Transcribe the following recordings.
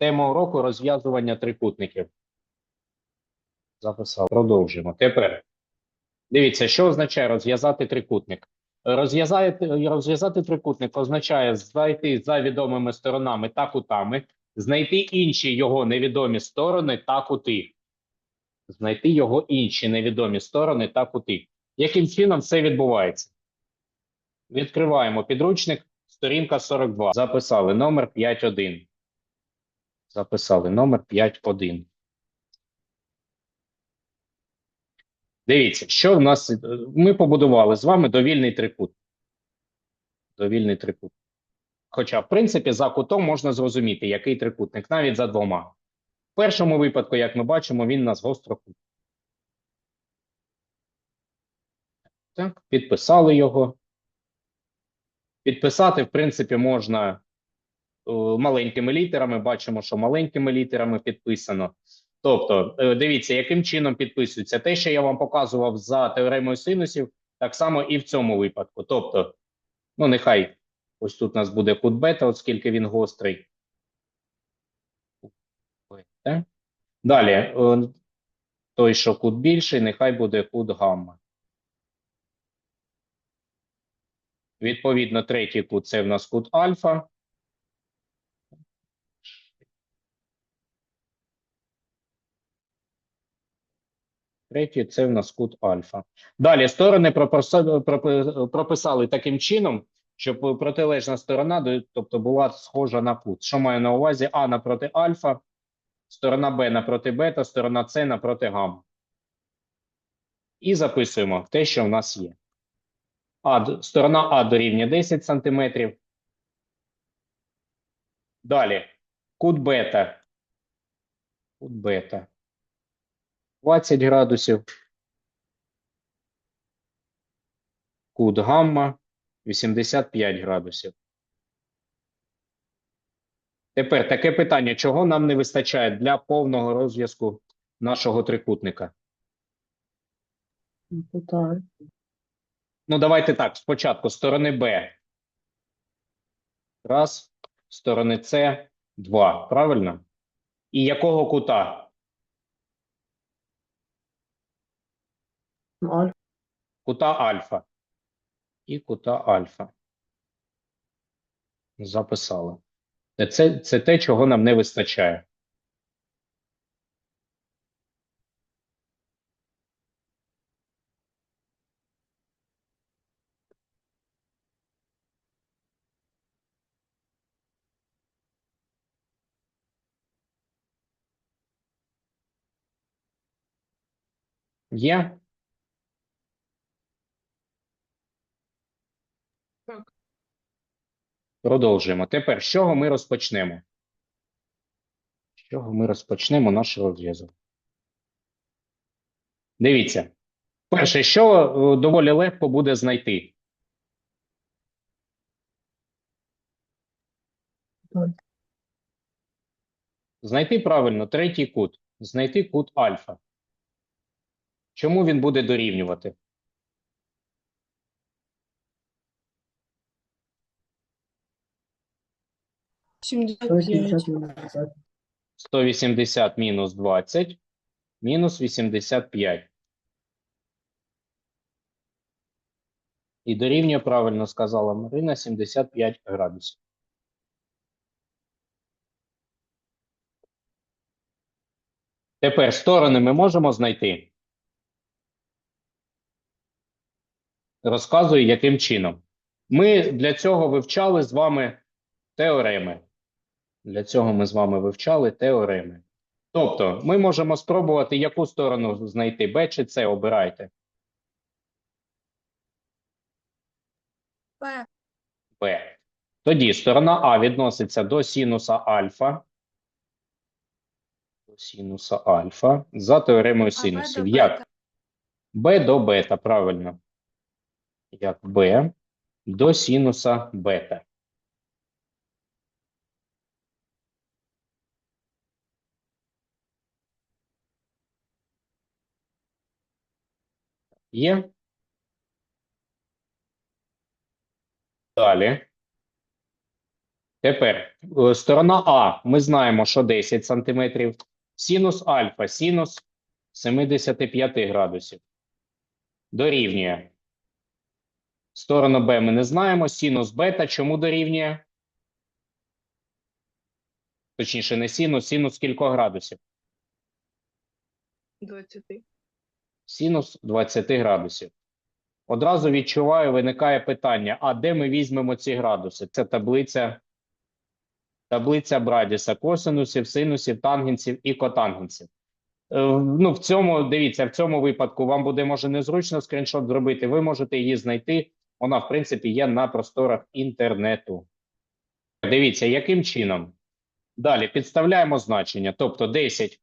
Тема уроку розв'язування трикутників. Записав. Продовжуємо. Тепер дивіться, що означає розв'язати трикутник. Розв'язати, трикутник означає знайти за відомими сторонами та кутами, знайти інші його невідомі сторони та кути. Знайти його інші невідомі сторони та кути. Яким чином це відбувається? Відкриваємо підручник, сторінка 42. Записали номер 5.1. Записали номер 5.1. Дивіться, що в нас. е, Ми побудували з вами довільний трикут. Довільний трикут. Хоча, в принципі, за кутом можна зрозуміти, який трикутник, навіть за двома. В першому випадку, як ми бачимо, він у нас гострокут. Так, підписали його. Підписати, в принципі, можна маленькими літерами. Бачимо, що маленькими літерами підписано. Тобто, е, дивіться, яким чином підписується. Те, що я вам показував за теоремою синусів, так само і в цьому випадку. Тобто, ну, нехай ось тут у нас буде кут бета, оскільки він гострий. Далі, е, той, що кут більший, нехай буде кут гамма. Відповідно, третій кут це в нас кут альфа. Третій це в нас кут альфа. Далі сторони прописали таким чином, щоб протилежна сторона, тобто була схожа на кут. Що маю на увазі? А напроти альфа, сторона Б напроти бета, сторона С напроти гамма. І записуємо те, що в нас є. А, сторона А дорівнює 10 см. Далі. Кут бета. Кут бета. 20 градусів. Кут гамма 85 градусів. Тепер таке питання: чого нам не вистачає для повного розв'язку нашого трикутника? Кута. Ну, давайте так. Спочатку сторони Б. Раз. Сторони С. Два. Правильно? І якого кута? Аль. Кута альфа. І кута альфа. Записали. Це, це те, чого нам не вистачає. Є? Так. Продовжуємо. Тепер, з чого ми розпочнемо? З чого ми розпочнемо наш розв'язок? Дивіться. Перше, що е, доволі легко буде знайти. Знайти правильно третій кут. Знайти кут альфа. Чому він буде дорівнювати? Сто 180 мінус 20 мінус 85. І дорівнює, правильно сказала Марина, 75 градусів. Тепер сторони ми можемо знайти. Розказую, яким чином. Ми для цього вивчали з вами теореми. Для цього ми з вами вивчали теореми. Тобто, ми можемо спробувати, яку сторону знайти Б чи С, обирайте. Б. Б. Тоді сторона А відноситься до синуса альфа. До синуса альфа за теоремою синусів. Як? Б до бета, правильно. Як Б до синуса бета. Є? Далі. Тепер е, сторона А. Ми знаємо, що 10 сантиметрів. Синус альфа, синус 75 градусів. Дорівнює. Сторону Б ми не знаємо. Синус бета чому дорівнює? Точніше, не синус, синус кількох градусів? 20. Синус 20 градусів. Одразу відчуваю, виникає питання: а де ми візьмемо ці градуси? Це таблиця, таблиця Брадіса, косинусів, синусів, тангенсів і котангенсів. Е, Ну, в цьому, дивіться, в цьому випадку вам буде, може, незручно скріншот зробити. Ви можете її знайти. Вона, в принципі, є на просторах інтернету. Дивіться, яким чином? Далі підставляємо значення. Тобто 10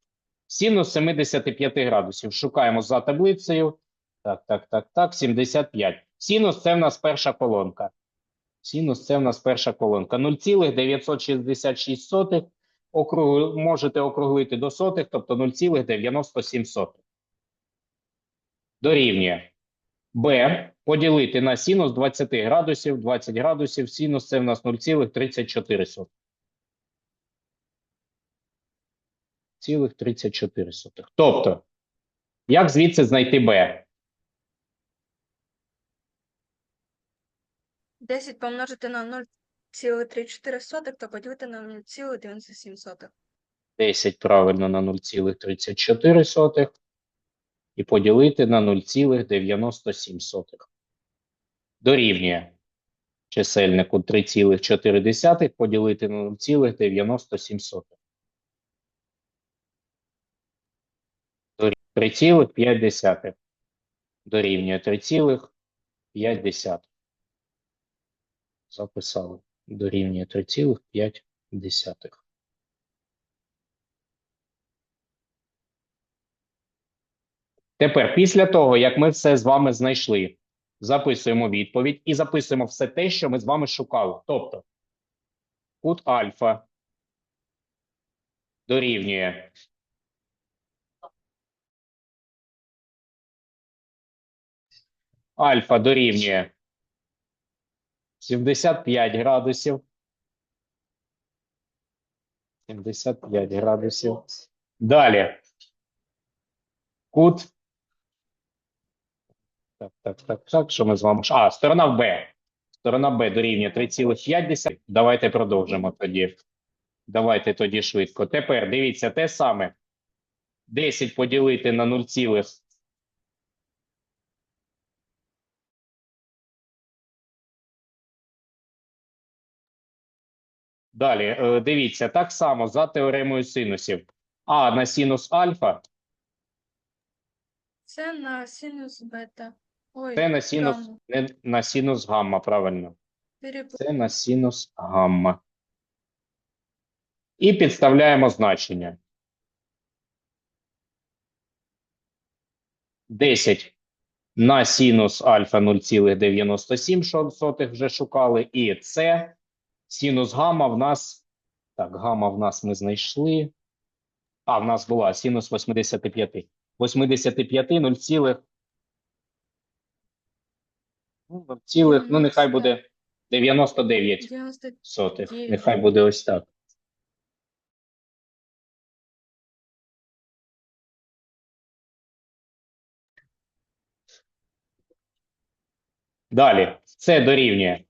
синус 75 градусів. Шукаємо за таблицею. Так, так, так, так, 75. Синус це в нас перша колонка. Синус це в нас перша колонка. 0,966. Округ... Можете округлити до сотих, тобто 0,97 сотих. Дорівнює. Б поділити на синус 20 градусів. 20 градусів. Синус це в нас 0,34 сотих. Цілих 34 сотих. Тобто, як звідси знайти Б? 10 помножити на 0,34, то поділити на 0,97. 10 правильно на 0,34 і поділити на 0,97. Дорівнює чисельнику 3,4 поділити на 0,97. Дорівнює 3,5. Дорівнює 3,5. Записали. Дорівнює 3,5. Тепер, після того, як ми все з вами знайшли, записуємо відповідь і записуємо все те, що ми з вами шукали. Тобто, кут альфа дорівнює альфа дорівнює 75 градусів. 75 градусів. Далі. Кут. Так, так, так, так. Що ми з вами? А, сторона Б. Сторона Б дорівнює 3,5. Давайте продовжимо тоді. Давайте тоді швидко. Тепер дивіться те саме. 10 поділити на 0, Далі, е, дивіться, так само за теоремою синусів. А на синус альфа Це на синус бета. Ой, Це на синус, гамма. не на синус гамма, правильно. Перепутала. Це на синус гамма. І підставляємо значення. 10 на синус альфа 0,97 сотих вже шукали. І це синус гамма в нас. Так, гамма в нас ми знайшли. А, в нас була синус 85. 85 0, цілих, ну, 0, цілих, ну нехай буде 99 сотих. Нехай буде ось так. Далі. Це дорівнює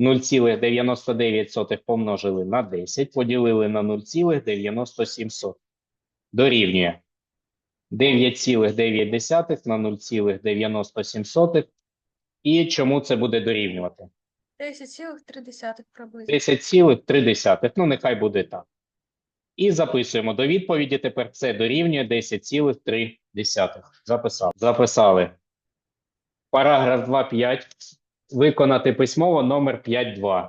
0,99 помножили на 10, поділили на 0,97. Дорівнює 9,9 на 0,97. І чому це буде дорівнювати? 10,3 приблизно. 10,3. Ну, нехай буде так. І записуємо до відповіді. Тепер це дорівнює 10,3. Записали. Записали. Параграф 2.5. Виконати письмово номер 5.2.